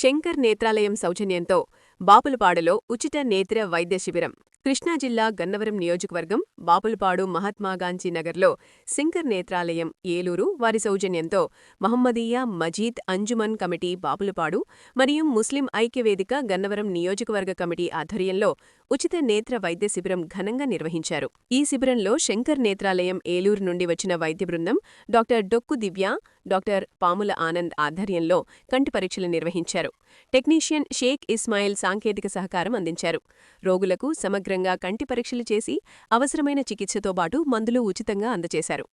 శంకర్ నేత్రాలయం సౌజన్యంతో బాపులపాడులో ఉచిత నేత్ర వైద్య శిబిరం కృష్ణా జిల్లా గన్నవరం నియోజకవర్గం బాపులపాడు మహాత్మాగాంధీ నగర్లో శంకర్ నేత్రాలయం ఏలూరు వారి సౌజన్యంతో మహమ్మదీయా మజీద్ అంజుమన్ కమిటీ బాపులపాడు మరియు ముస్లిం ఐక్యవేదిక గన్నవరం నియోజకవర్గ కమిటీ ఆధ్వర్యంలో ఉచిత నేత్ర వైద్య శిబిరం ఘనంగా నిర్వహించారు. ఈ శిబిరంలో శంకర్ నేత్రాలయం ఏలూరు నుండి వచ్చిన వైద్య బృందం డాక్టర్ డొక్కు దివ్య డాక్టర్ పాముల ఆనంద్ ఆధ్వర్యంలో కంటి పరీక్షలు నిర్వహించారు. టెక్నీషియన్ షేక్ ఇస్మాయిల్ సాంకేతిక సహకారం అందించారు. రోగులకు సమగ్రంగా కంటి పరీక్షలు చేసి అవసరమైన చికిత్సతో పాటు మందులు ఉచితంగా అందజేశారు.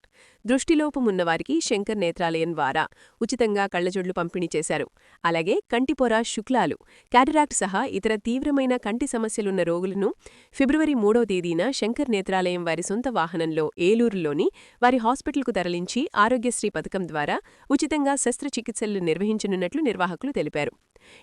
దృష్టిలోపమున్నవారికి శంకర్ నేత్రాలయం ద్వారా ఉచితంగా కళ్ళజోడ్లు పంపిణీ చేశారు. అలాగే కంటిపొర శుక్లాలు క్యాటరాక్ట్ సహా ఇతర తీవ్రమైన కంటి సమస్యలున్న రోగులను ఫిబ్రవరి మూడో తేదీన శంకర్ నేత్రాలయం వారి సొంత వాహనంలో ఏలూరులోని వారి హాస్పిటల్కు తరలించి ఆరోగ్యశ్రీ పథకం ద్వారా ఉచితంగా శస్త్రచికిత్సలు నిర్వహించనున్నట్లు నిర్వాహకులు తెలిపారు.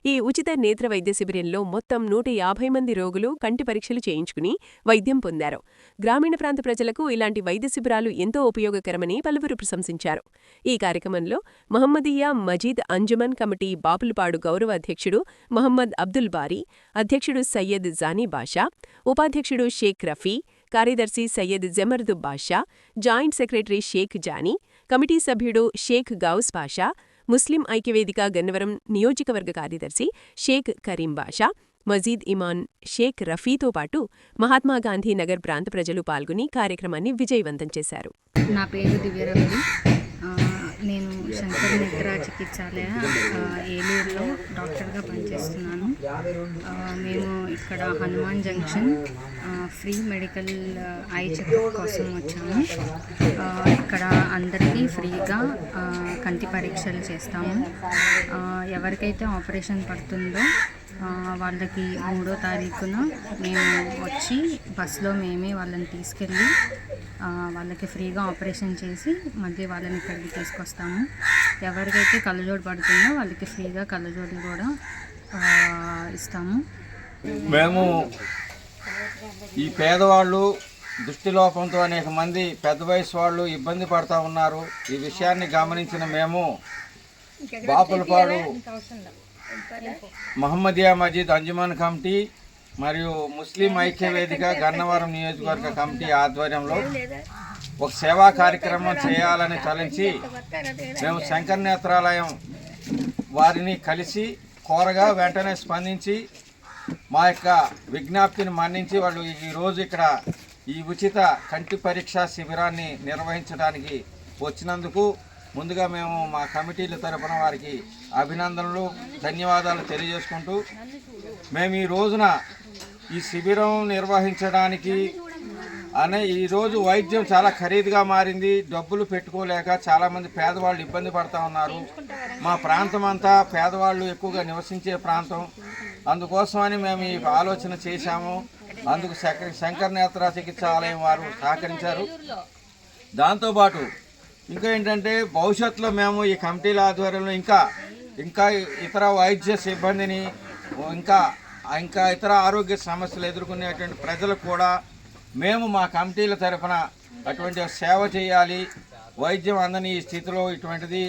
ఈ ఉచిత నేత్ర వైద్య శిబిరంలో మొత్తం నూట యాభై మంది రోగులు కంటి పరీక్షలు చేయించుకుని వైద్యం పొందారు. గ్రామీణ ప్రాంత ప్రజలకు ఇలాంటి వైద్య శిబిరాలు ఎంతో ఉపయోగకరమని పలువురు ప్రశంసించారు. ఈ కార్యక్రమంలో మహమ్మదీయా మజీద్ అంజుమన్ కమిటీ బాపులపాడు గౌరవ అధ్యక్షుడు మహమ్మద్ అబ్దుల్ బారీ అధ్యక్షుడు సయ్యద్ జానీ బాషా ఉపాధ్యక్షుడు షేక్ రఫీ కార్యదర్శి Syed Jamardu Basha joint secretary Shaik Jani committee సభ్యుడు షేక్ గౌస్ బాషా ముస్లిం ఐక్యవేదిక గన్నవరం నియోజకవర్గ కార్యదర్శి షేక్ కరీం బాషా మజీద్ ఇమాన్ షేక్ రఫీతో పాటు మహాత్మాగాంధీ నగర్ ప్రాంత ప్రజలు పాల్గొని కార్యక్రమాన్ని విజయవంతం చేశారు. నా పేరు దివ్యరవళి నేను శంకర్ నేత్ర చికిత్సాలయ ఏలూరులో డాక్టర్గా పనిచేస్తున్నాను. మేము ఇక్కడ Hanuman Junction free medical eye checkup కోసం వచ్చాము. ఇక్కడ అందరికీ ఫ్రీగా కంటి పరీక్షలు చేస్తాము. ఎవరికైతే ఆపరేషన్ పడుతుందో వాళ్ళకి మూడో తారీఖున మేము వచ్చి బస్సులో మేమే వాళ్ళని తీసుకెళ్ళి వాళ్ళకి ఫ్రీగా ఆపరేషన్ చేసి మళ్ళీ వాళ్ళని ఇక్కడికి తీసుకొస్తాము. ఎవరికైతే కళ్ళజోడు పడుతుందో వాళ్ళకి ఫ్రీగా కళ్ళజోడులు కూడా ఇస్తాము. మేము ఈ పేదవాళ్ళు దృష్టిలోపంతో అనేక మంది పెద్ద వయసు వాళ్ళు ఇబ్బంది పడతా ఉన్నారు. ఈ విషయాన్ని గమనించిన మేము బాపులపాడు మహమ్మదియా మజీద్ అంజుమాన్ కమిటీ మరియు ముస్లిం ఐక్య వేదిక గన్నవరం నియోజకవర్గ కమిటీ ఆధ్వర్యంలో ఒక సేవా కార్యక్రమం చేయాలని తలంచి మేము శంకర్ నేత్రాలయం వారిని కలిసి కోరగా వెంటనే స్పందించి మా యొక్క విజ్ఞప్తిని మన్నించి వాళ్ళు ఈరోజు ఇక్కడ ఈ ఉచిత కంటి పరీక్ష శిబిరాన్ని నిర్వహించడానికి వచ్చినందుకు ముందుగా మేము మా కమిటీల తరఫున వారికి అభినందనలు ధన్యవాదాలు తెలియజేసుకుంటూ మేము ఈ రోజున ఈ శిబిరం నిర్వహించడానికి అనే ఈరోజు వైద్యం చాలా ఖరీదుగా మారింది. డబ్బులు పెట్టుకోలేక చాలామంది పేదవాళ్ళు ఇబ్బంది పడతా ఉన్నారు. మా ప్రాంతం అంతా పేదవాళ్ళు ఎక్కువగా నివసించే ప్రాంతం. అందుకోసమని మేము ఈ ఆలోచన చేశాము. అందుకు శంకర్ నేత్ర చికిత్సాలయం వారు సహకరించారు. దాంతోపాటు ఇంకా ఏంటంటే భవిష్యత్తులో మేము ఈ కమిటీల ఆధ్వర్యంలో ఇంకా ఇంకా ఇతర వైద్య సిబ్బందిని ఇంకా ఇంకా ఇతర ఆరోగ్య సమస్యలు ఎదుర్కొనేటువంటి ప్రజలకు కూడా మేము మా కమిటీల తరఫున అటువంటి సేవ చేయాలి. వైద్యం అందని ఈ స్థితిలో ఇటువంటిది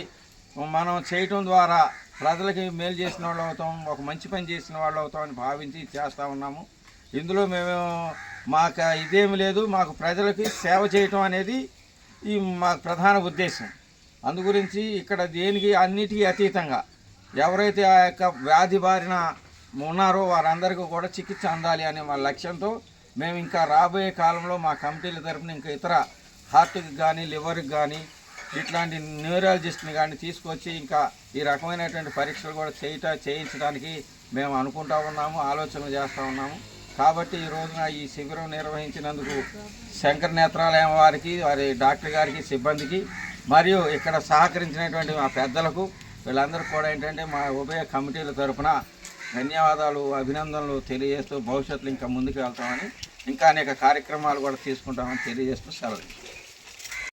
మనం చేయటం ద్వారా ప్రజలకి మేలు చేసిన వాళ్ళు అవుతాం ఒక మంచి పని చేసిన వాళ్ళు అవుతాం అని భావించి చేస్తూ ఉన్నాము. ఇందులో మేము మాకు ఇదేమి లేదు మాకు ప్రజలకి సేవ చేయటం అనేది ఈ మా ప్రధాన ఉద్దేశం. అందు గురించి ఇక్కడ దేనికి అన్నిటికీ అతీతంగా ఎవరైతే ఆ యొక్క వ్యాధి బారిన ఉన్నారో వారందరికీ కూడా చికిత్స అందాలి అనే మా లక్ష్యంతో మేము ఇంకా రాబోయే కాలంలో మా కమిటీల తరఫున ఇంకా ఇతర హార్ట్కి కానీ లివర్కి కానీ ఇట్లాంటి న్యూరాలజిస్ట్ని కానీ తీసుకొచ్చి ఇంకా ఈ రకమైనటువంటి పరీక్షలు కూడా చేయట చేయించడానికి మేము అనుకుంటా ఉన్నాము ఆలోచన చేస్తూ ఉన్నాము. కాబట్టి ఈ రోజున ఈ శిబిరం నిర్వహించినందుకు శంకర్ నేత్రాలయం వారికి వారి డాక్టర్ గారికి సిబ్బందికి మరియు ఇక్కడ సహకరించినటువంటి మా పెద్దలకు వీళ్ళందరూ కూడా ఏంటంటే మా ఉభయ కమిటీల తరఫున ధన్యవాదాలు అభినందనలు తెలియజేస్తూ భవిష్యత్తులో ఇంకా ముందుకు వెళ్తామని ఇంకా అనేక కార్యక్రమాలు కూడా తీసుకుంటామని తెలియజేస్తూ సెలవు.